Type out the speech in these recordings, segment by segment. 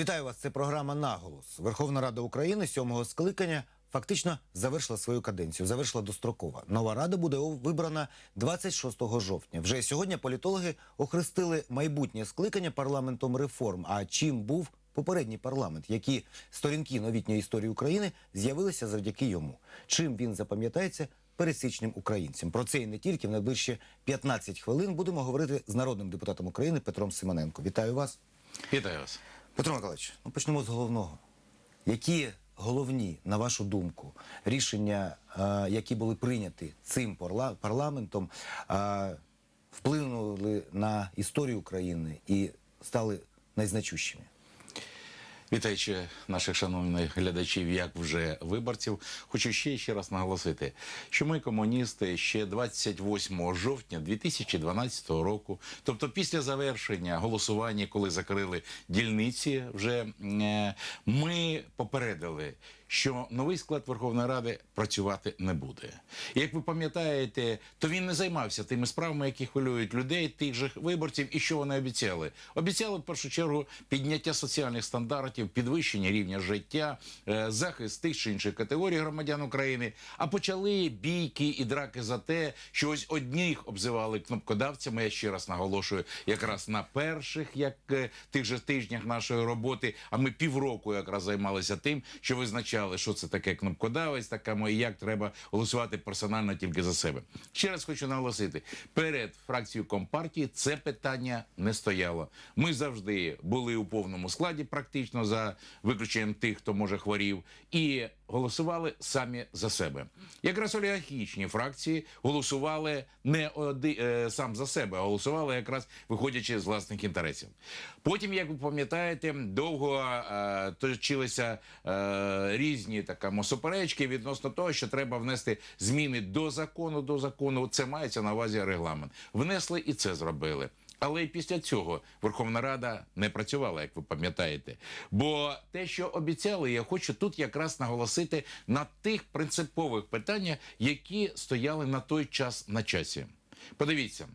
Вітаю вас. Це програма Наголос. Верховна Рада України сьомого скликання фактично завершила свою каденцію. Завершила достроково. Нова рада буде вибрана 26 жовтня. Вже сьогодні політологи охрестили майбутнє скликання парламентом реформ. А чим був попередній парламент? Які сторінки новітньої історії України з'явилися завдяки йому? Чим він запам'ятається? Пересічним українцям про це і не тільки в найближчі 15 хвилин будемо говорити з народним депутатом України Петром Симоненко. Вітаю вас. Вітаю вас. Петро Миколаївич, ну почнемо з головного. Які головні, на вашу думку, рішення, е, які були прийняті цим парламентом, е, вплинули на історію України і стали найзначущими? Вітаючи наших шановних глядачів, як вже виборців, хочу ще ще раз наголосити, що ми, комуністи, ще 28 жовтня 2012 року, тобто після завершення голосування, коли закрили дільниці, вже е, ми попередили, що новий склад Верховної Ради працювати не буде. І як ви пам'ятаєте, то він не займався тими справами, які хвилюють людей, тих же виборців, і що вони обіцяли. Обіцяли в першу чергу підняття соціальних стандартів, підвищення рівня життя, е, захист тих чи інших категорій громадян України. А почали бійки і драки за те, що ось одніх обзивали кнопкодавцями. Я ще раз наголошую, якраз на перших, як е, тих же тижнях нашої роботи. А ми півроку якраз займалися тим, що визначали, що це таке кнопкодавець, така моя, як треба голосувати персонально тільки за себе. Ще раз хочу наголосити: перед фракцією компартії це питання не стояло. Ми завжди були у повному складі, практично за виключенням тих, хто може хворів, і голосували самі за себе. Якраз олігархічні фракції голосували не оди, е, сам за себе, а голосували якраз виходячи з власних інтересів. Потім, як ви пам'ятаєте, довго е, точилися е, різні така суперечки відносно того, що треба внести зміни до закону. До закону це мається на увазі регламент. Внесли і це зробили. Але і після цього Верховна Рада не працювала, як ви пам'ятаєте. Бо те, що обіцяли, я хочу тут якраз наголосити на тих принципових питаннях, які стояли на той час на часі. Подивіться.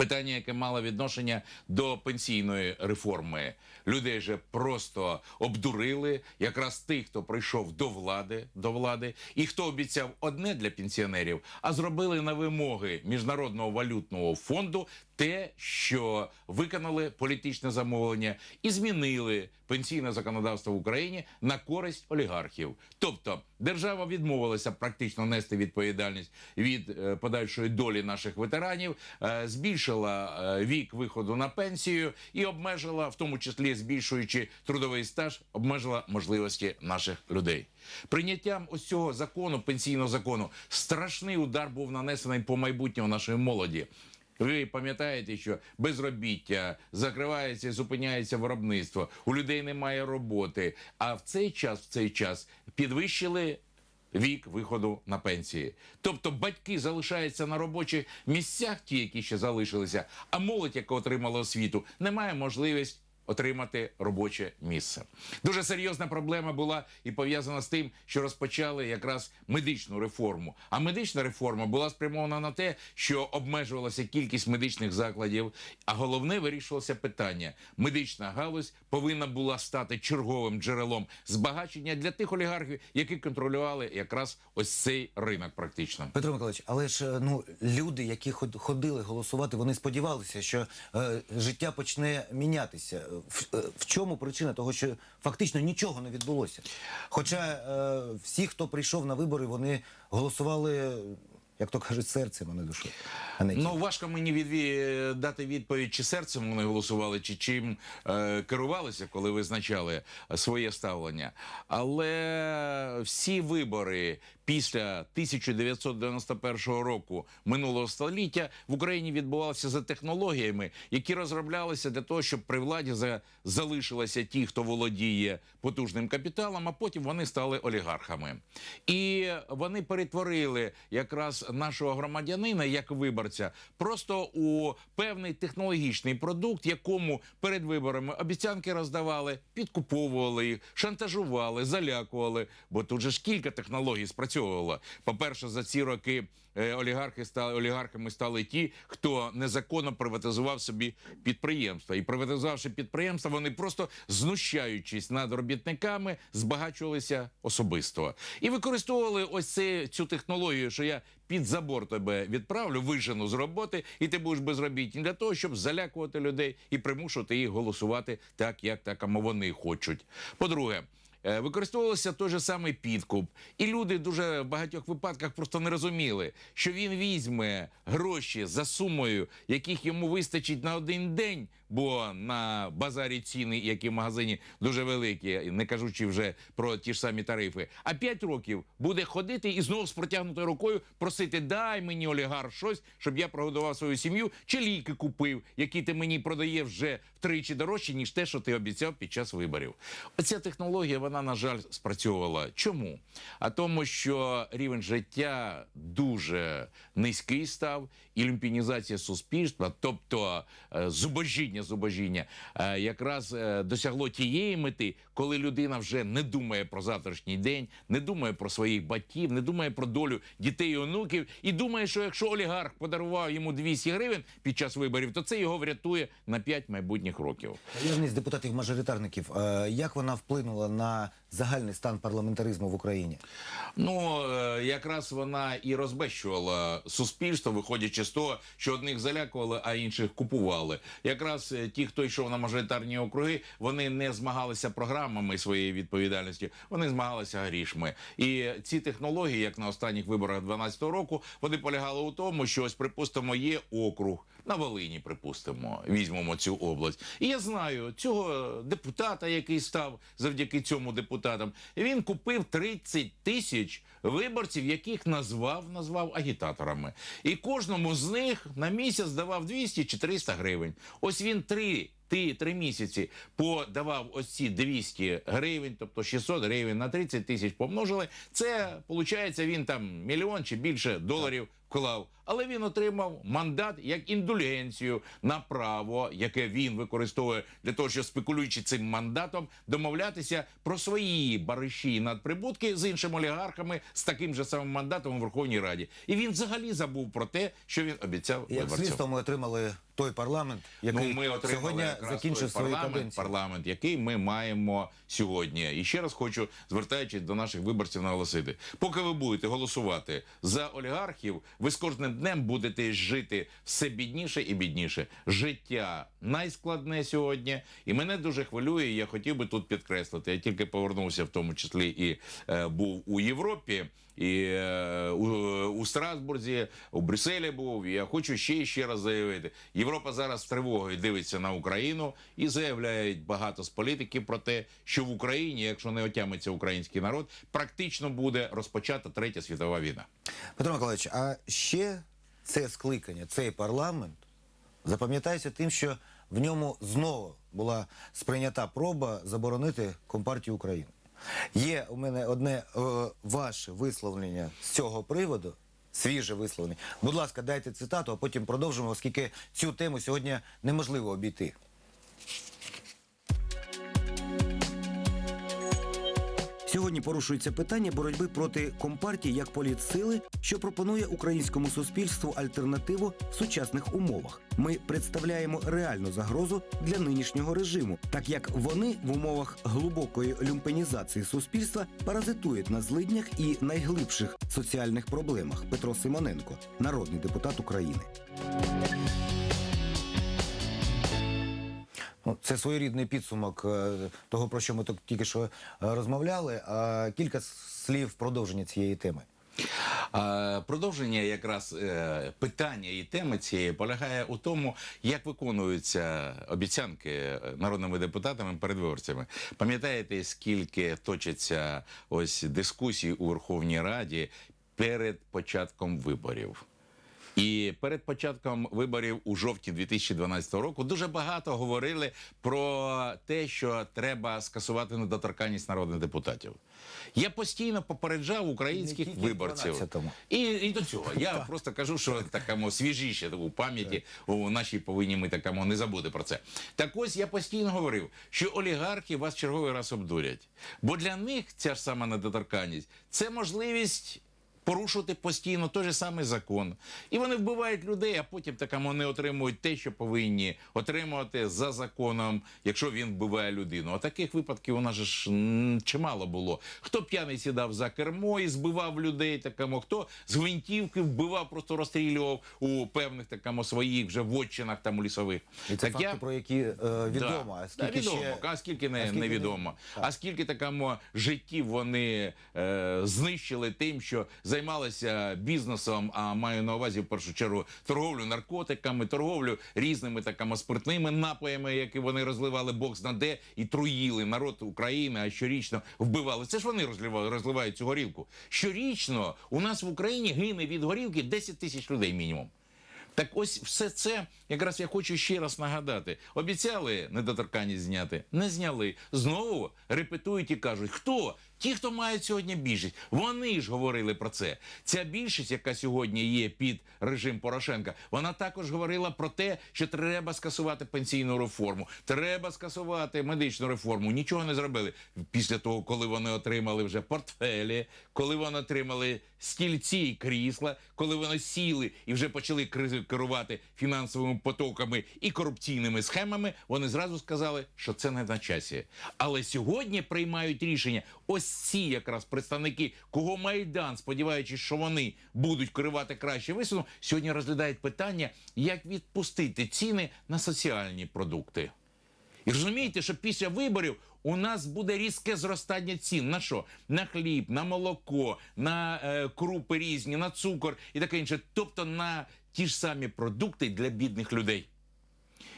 Питання, яке мало відношення до пенсійної реформи, людей же просто обдурили, якраз тих, хто прийшов до влади, до влади, і хто обіцяв одне для пенсіонерів, а зробили на вимоги міжнародного валютного фонду те, що виконали політичне замовлення і змінили пенсійне законодавство в Україні на користь олігархів. Тобто держава відмовилася практично нести відповідальність від е, подальшої долі наших ветеранів, е, збільшила е, вік виходу на пенсію і обмежила, в тому числі збільшуючи трудовий стаж, обмежила можливості наших людей. Прийняттям ось цього закону, пенсійного закону, страшний удар був нанесений по майбутньому нашої молоді. Ви пам'ятаєте, що безробіття закривається і зупиняється виробництво. У людей немає роботи. А в цей час, в цей час підвищили вік виходу на пенсії. Тобто батьки залишаються на робочих місцях, ті, які ще залишилися, а молодь, яка отримала освіту, не має можливість. Отримати робоче місце дуже серйозна проблема була і пов'язана з тим, що розпочали якраз медичну реформу. А медична реформа була спрямована на те, що обмежувалася кількість медичних закладів. А головне вирішувалося питання: медична галузь повинна була стати черговим джерелом збагачення для тих олігархів, які контролювали якраз ось цей ринок. Практично Петро Миколаївич, але ж е, ну люди, які ход- ходили голосувати, вони сподівалися, що е, життя почне мінятися. В, е, в чому причина того, що фактично нічого не відбулося? Хоча е, всі, хто прийшов на вибори, вони голосували, як то кажуть, серцем, а не душою. А не Ну важко мені відві... дати відповідь, чи серцем вони голосували, чи чим е, керувалися, коли визначали своє ставлення. Але всі вибори після 1991 року минулого століття в Україні відбувалися за технологіями, які розроблялися для того, щоб при владі за... залишилися ті, хто володіє потужним капіталом, а потім вони стали олігархами. І вони перетворили якраз нашого громадянина як виборця просто у певний технологічний продукт, якому перед виборами обіцянки роздавали, підкуповували їх, шантажували, залякували. Бо тут же ж кілька технологій спрацьовувало. По-перше, за ці роки е, олігархи стали олігархами стали ті, хто незаконно приватизував собі підприємства. І приватизувавши підприємства, вони просто знущаючись над робітниками, збагачувалися особисто і використовували ось це, цю технологію, що я під забор тебе відправлю, вижену з роботи, і ти будеш безробітний для того, щоб залякувати людей і примушувати їх голосувати так, як так, вони хочуть. По-друге. Е, Використовувався той же самий підкуп, і люди дуже в багатьох випадках просто не розуміли, що він візьме гроші за сумою, яких йому вистачить на один день, бо на базарі ціни, які в магазині дуже великі, не кажучи вже про ті ж самі тарифи. А 5 років буде ходити і знову з протягнутою рукою просити: дай мені олігарх щось, щоб я прогодував свою сім'ю, чи ліки купив, які ти мені продаєш вже втричі дорожче, ніж те, що ти обіцяв під час виборів. Оця технологія, вона, на жаль, спрацьовувала. Чому? А тому, що рівень життя дуже низький став, і люмпінізація суспільства, тобто е, зубожіння, зубожіння, е, якраз е, досягло тієї мети, коли людина вже не думає про завтрашній день, не думає про своїх батьків, не думає про долю дітей і онуків, і думає, що якщо олігарх подарував йому 200 гривень під час виборів, то це його врятує на 5 майбутніх років. Наявність депутатів-мажоритарників, е, як вона вплинула на загальний стан парламентаризму в Україні? Ну якраз вона і розбещувала суспільство, виходячи з того, що одних залякували, а інших купували. Якраз е, ті, хто йшов на мажоритарні округи, вони не змагалися програмами своєї відповідальності, вони змагалися грішми. І ці технології, як на останніх виборах 12 року, вони полягали у тому, що ось припустимо, є округ. На Волині, припустимо, візьмемо цю область. І я знаю цього депутата, який став завдяки цьому депутатам. Він купив 30 тисяч виборців, яких назвав назвав агітаторами. І кожному з них на місяць давав 200 чи 300 гривень. Ось він три. Ти три місяці подавав ось ці 200 гривень, тобто 600 гривень на 30 тисяч помножили. Це виходить, він там мільйон чи більше доларів вклав. Але він отримав мандат як індульгенцію на право, яке він використовує для того, щоб спекулюючи цим мандатом, домовлятися про свої бариші і надприбутки з іншими олігархами з таким же самим мандатом у Верховній Раді. І він взагалі забув про те, що він обіцяв Як виборцям. слідство ми отримали той парламент, який Ну, ми отримали сьогодні закінчив свою парламент, каденцію. парламент, який ми маємо сьогодні. І ще раз хочу, звертаючись до наших виборців, наголосити: поки ви будете голосувати за олігархів, ви з кожним днем будете жити все бідніше і бідніше. Життя найскладне сьогодні, і мене дуже хвилює. Я хотів би тут підкреслити. Я тільки повернувся, в тому числі і е, був у Європі. І е, у, у Страсбурзі, у Брюсселі був. Я хочу ще і ще раз заявити: Європа зараз з тривогою дивиться на Україну і заявляють багато з політиків про те, що в Україні, якщо не отямиться український народ, практично буде розпочата третя світова війна. Петро Миколаївич, а ще це скликання, цей парламент запам'ятається тим, що в ньому знову була сприйнята проба заборонити Компартію України. Є у мене одне е, ваше висловлення з цього приводу. Свіже висловлення. Будь ласка, дайте цитату, а потім продовжимо, оскільки цю тему сьогодні неможливо обійти. Сьогодні порушується питання боротьби проти компартії як політсили, що пропонує українському суспільству альтернативу в сучасних умовах. Ми представляємо реальну загрозу для нинішнього режиму, так як вони в умовах глибокої люмпенізації суспільства паразитують на злиднях і найглибших соціальних проблемах. Петро Симоненко, народний депутат України. Ну, це своєрідний підсумок е, того, про що ми тільки що е, розмовляли. А кілька слів продовження цієї теми. Продовження якраз е, питання і теми цієї полягає у тому, як виконуються обіцянки народними депутатами перед виборцями. Пам'ятаєте, скільки точаться ось дискусій у Верховній Раді перед початком виборів? І перед початком виборів у жовтні 2012 року дуже багато говорили про те, що треба скасувати недоторканність народних депутатів. Я постійно попереджав українських виборців. І, і до цього я просто кажу, що такому свіжіше у пам'яті у нашій повинні ми такому не забути про це. Так ось я постійно говорив, що олігархи вас черговий раз обдурять. Бо для них ця ж сама недоторканність це можливість. Порушувати постійно той же самий закон, і вони вбивають людей, а потім такому не отримують те, що повинні отримувати за законом, якщо він вбиває людину. А таких випадків у нас ж чимало було. Хто п'яний сідав за кермо і збивав людей, такому, хто з гвинтівки вбивав, просто розстрілював у певних такому своїх вже вотчинах там у лісових. І це так факти, про які е, відомо. Да. А скільки Да, відомо, ще... а скільки не, а скільки невідомо. не- А скільки такому життів вони е, знищили тим, що займалися бізнесом, а маю на увазі в першу чергу торговлю наркотиками, торговлю різними такими спиртними напоями, які вони розливали бог знаде і труїли народ України, а щорічно вбивали. Це ж вони розливали, розливають цю горілку. Щорічно у нас в Україні гине від горілки 10 тисяч людей мінімум. Так ось все це якраз я хочу ще раз нагадати. Обіцяли недоторканність зняти, не зняли. Знову репетують і кажуть, хто? Ті, хто мають сьогодні більшість, вони ж говорили про це. Ця більшість, яка сьогодні є під режим Порошенка, вона також говорила про те, що треба скасувати пенсійну реформу, треба скасувати медичну реформу. Нічого не зробили після того, коли вони отримали вже портфелі, коли вони отримали стільці і крісла, коли вони сіли і вже почали керувати фінансовими потоками і корупційними схемами. Вони зразу сказали, що це не на часі. Але сьогодні приймають рішення ось ці якраз представники, кого майдан, сподіваючись, що вони будуть керувати краще висуном, сьогодні розглядають питання, як відпустити ціни на соціальні продукти. І розумієте, що після виборів у нас буде різке зростання цін. На що? На хліб, на молоко, на е, крупи різні, на цукор і таке інше. Тобто на ті ж самі продукти для бідних людей.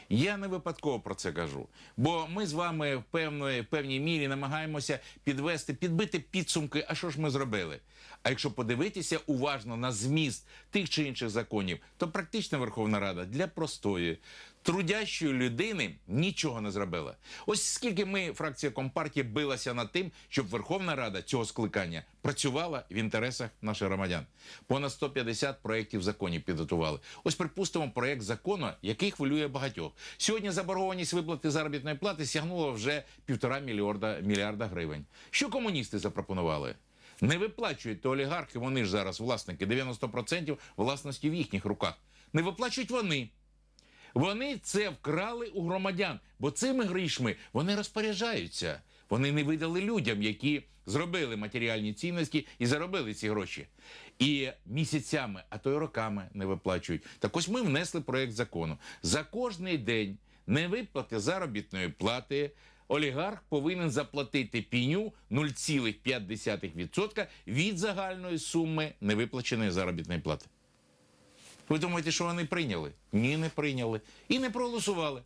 Я не випадково про це кажу, бо ми з вами в певної певній мірі намагаємося підвести, підбити підсумки. А що ж ми зробили? А якщо подивитися уважно на зміст тих чи інших законів, то практично Верховна Рада для простої, трудящої людини нічого не зробила. Ось скільки ми, фракція Компартії, билася над тим, щоб Верховна Рада цього скликання працювала в інтересах наших громадян. Понад 150 проєктів законів підготували. Ось припустимо проєкт закону, який хвилює багатьох. Сьогодні заборгованість виплати заробітної плати сягнула вже півтора мільярда, мільярда гривень. Що комуністи запропонували? Не виплачують олігархи, вони ж зараз власники 90% власності в їхніх руках. Не виплачують вони. Вони це вкрали у громадян, бо цими грішми вони розпоряджаються. Вони не видали людям, які зробили матеріальні цінності і заробили ці гроші. І місяцями, а то й роками не виплачують. Так ось ми внесли проєкт закону. За кожний день невиплати заробітної плати олігарх повинен заплатити піню 0,5% від загальної суми невиплаченої заробітної плати. Ви думаєте, що вони прийняли? Ні, не прийняли. І не проголосували.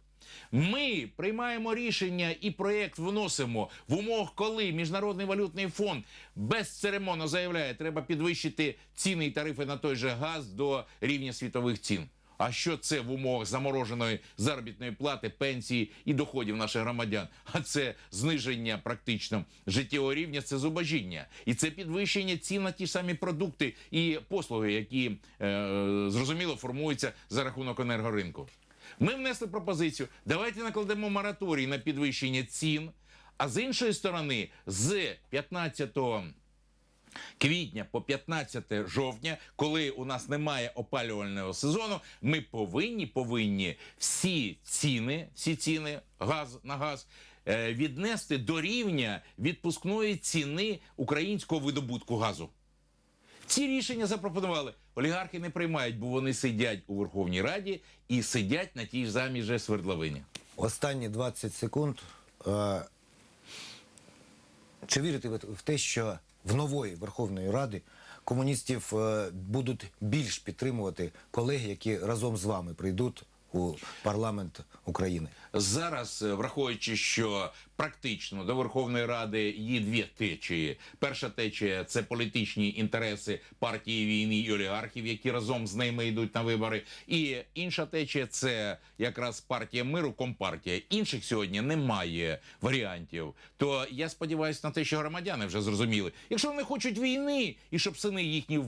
Ми приймаємо рішення і проєкт вносимо в умовах, коли Міжнародний валютний фонд безцеремонно заявляє, треба підвищити ціни і тарифи на той же газ до рівня світових цін. А що це в умовах замороженої заробітної плати, пенсії і доходів наших громадян? А це зниження практично життєвого рівня, це зубожіння. І це підвищення цін на ті самі продукти і послуги, які е, зрозуміло формуються за рахунок енергоринку. Ми внесли пропозицію. Давайте накладемо мораторій на підвищення цін. А з іншої сторони, з 15 квітня по 15 жовтня, коли у нас немає опалювального сезону, ми повинні повинні всі ціни, всі ціни газ на газ. е, Віднести до рівня відпускної ціни українського видобутку газу. Ці рішення запропонували. Олігархи не приймають, бо вони сидять у Верховній Раді і сидять на тій ж самій же свердловині. Останні 20 секунд. Е, Чи вірите ви в те, що в нової Верховної Ради комуністів е, будуть більш підтримувати колеги, які разом з вами прийдуть у парламент України. Зараз, е, враховуючи, що практично до Верховної Ради є дві течії. Перша течія це політичні інтереси партії війни і олігархів, які разом з ними йдуть на вибори. І інша течія це якраз партія миру, компартія. Інших сьогодні немає варіантів. То я сподіваюся на те, що громадяни вже зрозуміли. Якщо вони хочуть війни і щоб сини їхні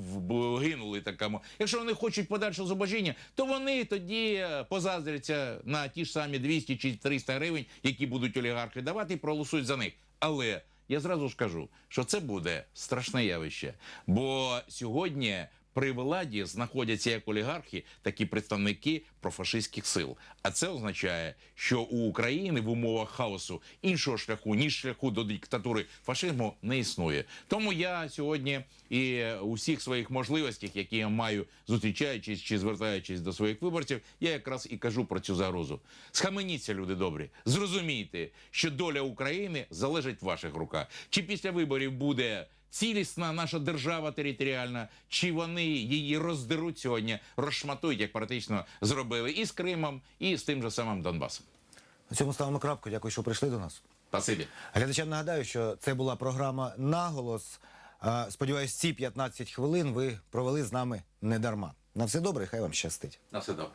гинули такому, якщо вони хочуть подальшого зубожіння, то вони тоді позаздряться на ті ж самі 200 чи 300 гривень, які будуть олігархи давати, і проголосують за них. Але я зразу ж кажу, що це буде страшне явище. Бо сьогодні при владі знаходяться як олігархи, так і представники профашистських сил. А це означає, що у України в умовах хаосу іншого шляху, ніж шляху до диктатури фашизму, не існує. Тому я сьогодні і у всіх своїх можливостях, які я маю, зустрічаючись чи звертаючись до своїх виборців, я якраз і кажу про цю загрозу. Схаменіться, люди добрі, зрозумійте, що доля України залежить в ваших руках. Чи після виборів буде цілісна наша держава територіальна, чи вони її роздеруть сьогодні, розшматують, як практично зробили і з Кримом, і з тим же самим Донбасом. На цьому ставимо крапку. Дякую, що прийшли до нас. Спасибі. Глядачам нагадаю, що це була програма Наголос. Сподіваюсь, ці 15 хвилин ви провели з нами не дарма. На все добре, хай вам щастить. На все добре.